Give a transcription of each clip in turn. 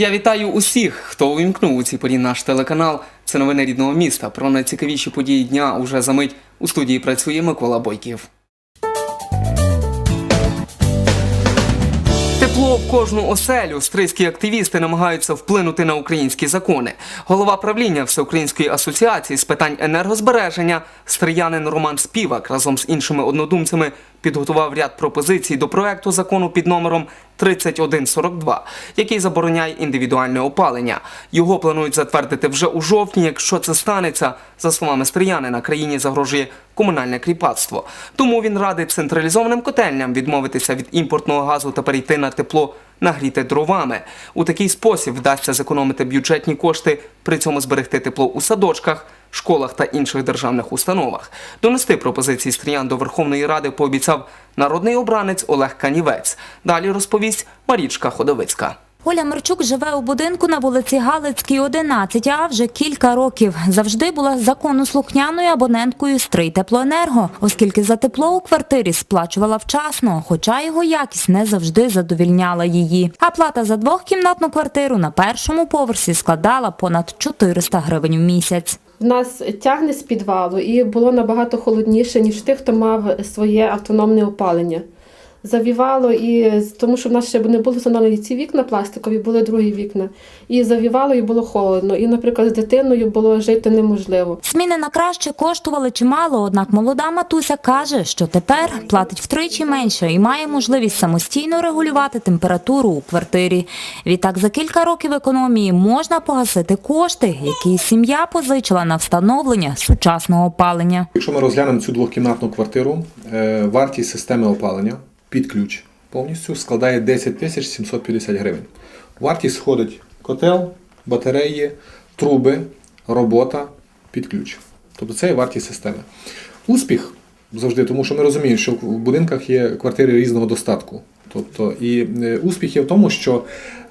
Я вітаю усіх, хто увімкнув у цій порі наш телеканал. Це новини рідного міста. Про найцікавіші події дня уже за мить у студії працює Микола Бойків. Тепло в кожну оселю. Стрийські активісти намагаються вплинути на українські закони. Голова правління Всеукраїнської асоціації з питань енергозбереження стріянин Роман Співак разом з іншими однодумцями підготував ряд пропозицій до проекту закону під номером 3142, який забороняє індивідуальне опалення. Його планують затвердити вже у жовтні. Якщо це станеться, за словами Стріянина, країні загрожує комунальне кріпацтво. Тому він радить централізованим котельням відмовитися від імпортного газу та перейти на тепло нагріте дровами. У такий спосіб вдасться зекономити бюджетні кошти, при цьому зберегти тепло у садочках, школах та інших державних установах. Донести пропозиції стріян до Верховної Ради пообіцяв народний обранець Олег Канівець. Далі розповість Марічка Ходовицька. Оля Мерчук живе у будинку на вулиці Галицькій, 11, а вже кілька років. Завжди була законослухняною абоненткою «Стрий Теплоенерго», оскільки за тепло у квартирі сплачувала вчасно, хоча його якість не завжди задовільняла її. А плата за двохкімнатну квартиру на першому поверсі складала понад 400 гривень в місяць. Нас тягне з підвалу і було набагато холодніше, ніж тих, хто мав своє автономне опалення. Завівало і тому, що в нас ще не були встановлені ці вікна пластикові, були другі вікна. І завівало, і було холодно. І, наприклад, з дитиною було жити неможливо. Зміни на краще коштували чимало, однак молода матуся каже, що тепер платить втричі менше і має можливість самостійно регулювати температуру у квартирі. Відтак за кілька років економії можна погасити кошти, які сім'я позичила на встановлення сучасного опалення. Якщо ми розглянемо цю двохкімнатну квартиру, е, вартість системи опалення під ключ повністю складає 10 тисяч 750 гривень. Вартість сходить котел, батареї, труби, робота під ключ. Тобто це є вартість системи. Успіх завжди, тому що ми розуміємо, що в будинках є квартири різного достатку. Тобто, і е, успіх є в тому, що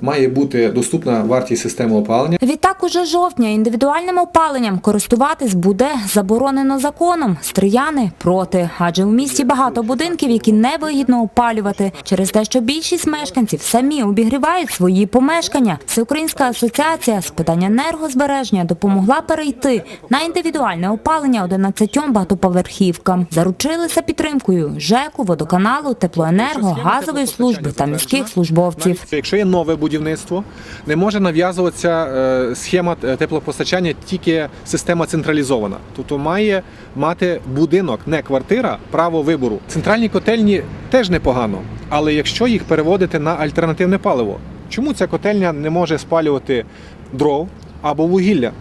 має бути доступна вартість системи опалення. Відтак уже жовтня індивідуальним опаленням користуватись буде заборонено законом. Стрияни проти, адже у місті багато будинків, які невигідно опалювати через те, що більшість мешканців самі обігрівають свої помешкання. Всеукраїнська асоціація з питань енергозбереження допомогла перейти на індивідуальне опалення 11 багатоповерхівкам. Заручилися підтримкою ЖЕКу, водоканалу, теплоенерго, газової служби та міських службовців. Якщо є нове будівництво, не може нав'язуватися е, схема е, теплопостачання, тільки система централізована. Тобто має мати будинок, не квартира, право вибору. Центральні котельні теж непогано, але якщо їх переводити на альтернативне паливо, чому ця котельня не може спалювати дров або вугілля?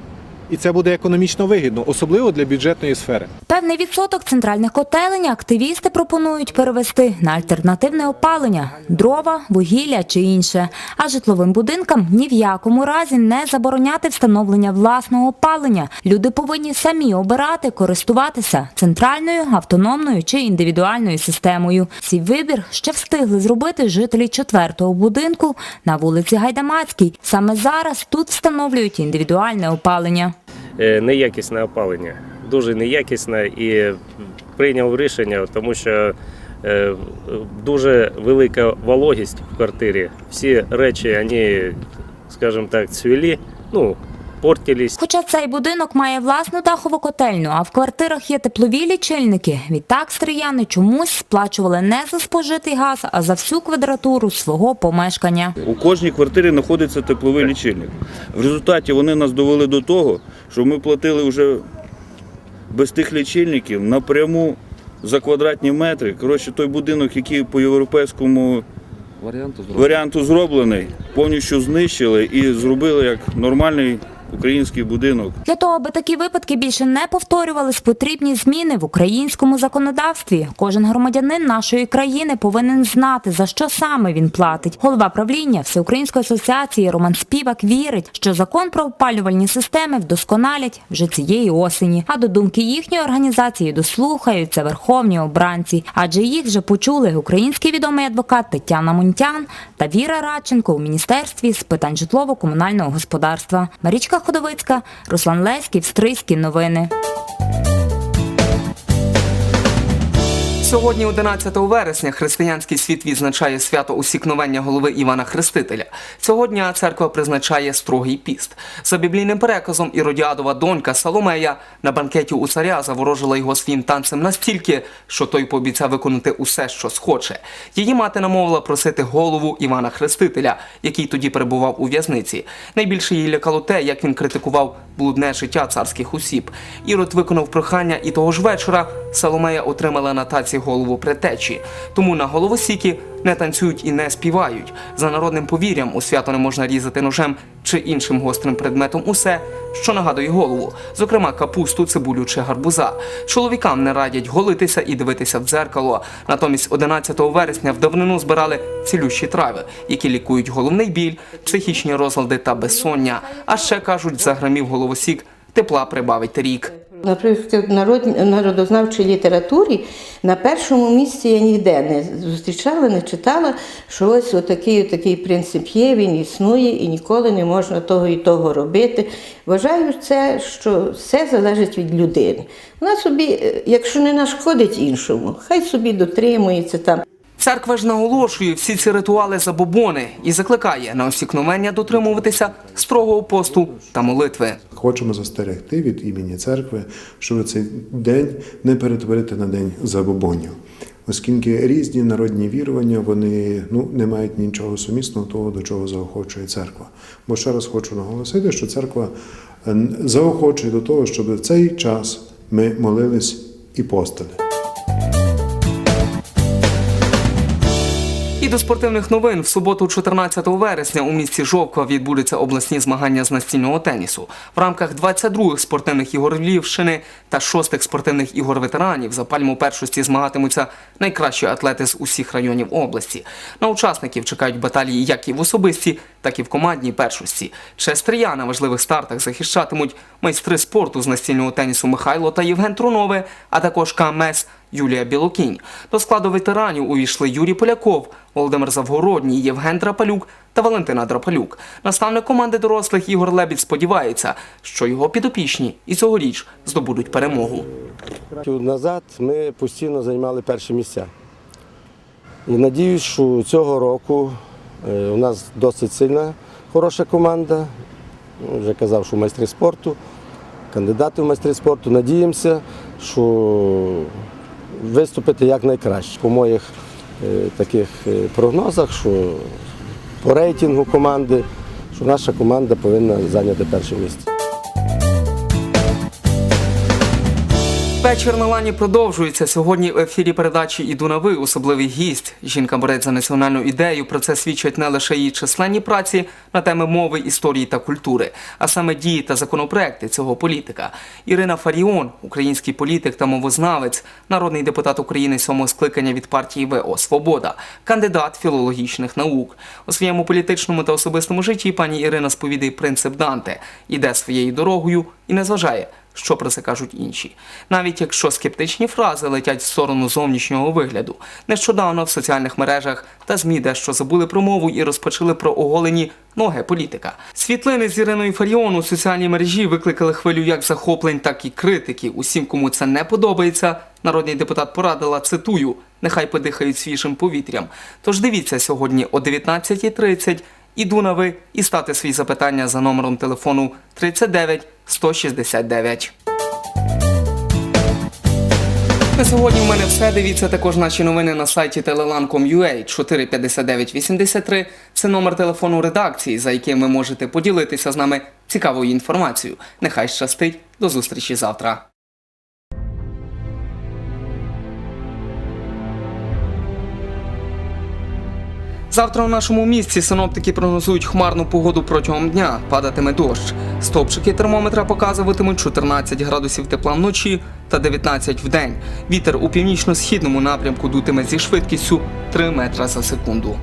І це буде економічно вигідно, особливо для бюджетної сфери. Певний відсоток центральних котелень активісти пропонують перевести на альтернативне опалення – дрова, вугілля чи інше. А житловим будинкам ні в якому разі не забороняти встановлення власного опалення. Люди повинні самі обирати, користуватися центральною, автономною чи індивідуальною системою. Цей вибір ще встигли зробити жителі четвертого будинку на вулиці Гайдамацькій. Саме зараз тут встановлюють індивідуальне опалення. Е, неякісне опалення, дуже неякісне і прийняв рішення, тому що е, дуже велика вологість в квартирі. Всі речі, вони, скажімо так, цвілі, ну, портились. Хоча цей будинок має власну дахову котельню, а в квартирах є теплові лічильники, відтак стріяни чомусь сплачували не за спожитий газ, а за всю квадратуру свого помешкання. У кожній квартирі знаходиться тепловий лічильник. В результаті вони нас довели до того, що ми платили вже без тих лічильників напряму за квадратні метри. Коротше, той будинок, який по європейському варіанту зроблений, повністю знищили і зробили як нормальний український будинок. Для того, аби такі випадки більше не повторювались, потрібні зміни в українському законодавстві. Кожен громадянин нашої країни повинен знати, за що саме він платить. Голова правління Всеукраїнської асоціації Роман Співак вірить, що закон про опалювальні системи вдосконалять вже цієї осені. А до думки їхньої організації дослухаються верховні обранці, адже їх вже почули український відомий адвокат Тетяна Мунтян та Віра Радченко у міністерстві з питань житлово-комунального господарства. Марічка Ходовицька, Руслан Леськів, Стрийські новини. Сьогодні, 11 вересня, християнський світ відзначає свято усікновення голови Івана Хрестителя. Цього дня церква призначає строгий піст. За біблійним переказом Іродіадова донька Соломея на банкеті у царя заворожила його своїм танцем настільки, що той пообіцяв виконати усе, що схоче. Її мати намовила просити голову Івана Хрестителя, який тоді перебував у в'язниці. Найбільше її лякало те, як він критикував блудне життя царських осіб. Ірод виконав прохання, і того ж вечора Соломея отримала на таці голову предтечі. Тому на головосіки не танцюють і не співають. За народним повір'ям у свято не можна різати ножем чи іншим гострим предметом усе, що нагадує голову, зокрема капусту, цибулю чи гарбуза. Чоловікам не радять голитися і дивитися в дзеркало. Натомість 11 вересня в давнину збирали цілющі трави, які лікують головний біль, психічні розлади та безсоння. А ще кажуть, заграмів головосік тепла прибавить рік. Наприклад, в народ- народознавчій літературі на першому місці я ніде не зустрічала, не читала, що ось отакий, отакий принцип є, він існує і ніколи не можна того і того робити. Вважаю це, що все залежить від людини. Вона собі, е, якщо не нашкодить іншому, хай собі дотримується там. Церква ж наголошує всі ці ритуали забобони і закликає на осікновення дотримуватися строгого посту та молитви. Хочемо застерегти від імені церкви, щоб цей день не перетворити на день забобонів. Оскільки різні народні вірування вони ну, не мають нічого сумісного того, до чого заохочує церква. Бо ще раз хочу наголосити, що церква заохочує до того, щоб в цей час ми молились і постили. І до спортивних новин в суботу, 14 вересня, у місті Жовква відбудуться обласні змагання з настільного тенісу. В рамках 22-х спортивних ігор Львівщини та 6-х спортивних ігор ветеранів за пальму першості змагатимуться найкращі атлети з усіх районів області. На учасників чекають баталії як і в особистій, так і в командній першості. Честь трия на важливих стартах захищатимуть майстри спорту з настільного тенісу Михайло та Євген Трунове, а також КМС Юлія Білокінь. До складу ветеранів увійшли Юрій Поляков, Володимир Завгородній, Євген Драпалюк та Валентина Драпалюк. Наставник команди дорослих Ігор Лебідь сподівається, що його підопічні і цьогоріч здобудуть перемогу. Назад ми постійно займали перші місця. І надіюсь, що цього року е, у нас досить сильна, хороша команда. Ну, Вже казав, що майстри спорту, кандидати в майстри спорту. Надіємося, що виступити якнайкраще. По моїх е, таких е, прогнозах, що по рейтингу команди, що наша команда повинна зайняти перше місце. Вечір на лані продовжується. Сьогодні в ефірі передачі «Іду на ви» особливий гість. Жінка бореться за національну ідею. Про це свідчать не лише її численні праці на теми мови, історії та культури, а саме дії та законопроекти цього політика. Ірина Фаріон, український політик та мовознавець, народний депутат України сьомого скликання від партії ВО Свобода, кандидат філологічних наук. У своєму політичному та особистому житті пані Ірина сповідає принцип Данте, іде своєю дорогою і не зважає що про це кажуть інші. Навіть якщо скептичні фрази летять в сторону зовнішнього вигляду. Нещодавно в соціальних мережах та ЗМІ дещо забули про мову і розпочали про оголені ноги політика. Світлини з Іриною Фаріон у соціальній мережі викликали хвилю як захоплень, так і критики. Усім, кому це не подобається, народний депутат порадила, цитую, нехай подихають свіжим повітрям. Тож дивіться сьогодні о 19.30 Іду на ви і ставте свої запитання за номером телефону 39 169. На сьогодні в мене все. Дивіться також наші новини на сайті telelan.com.ua 45983. Це номер телефону редакції, за яким ви можете поділитися з нами цікавою інформацією. Нехай щастить. До зустрічі завтра. Завтра у нашому місці синоптики прогнозують хмарну погоду протягом дня. Падатиме дощ. Стопчики термометра показуватимуть 14 градусів тепла вночі та 19 в день. Вітер у північно-східному напрямку дутиме зі швидкістю 3 метра за секунду.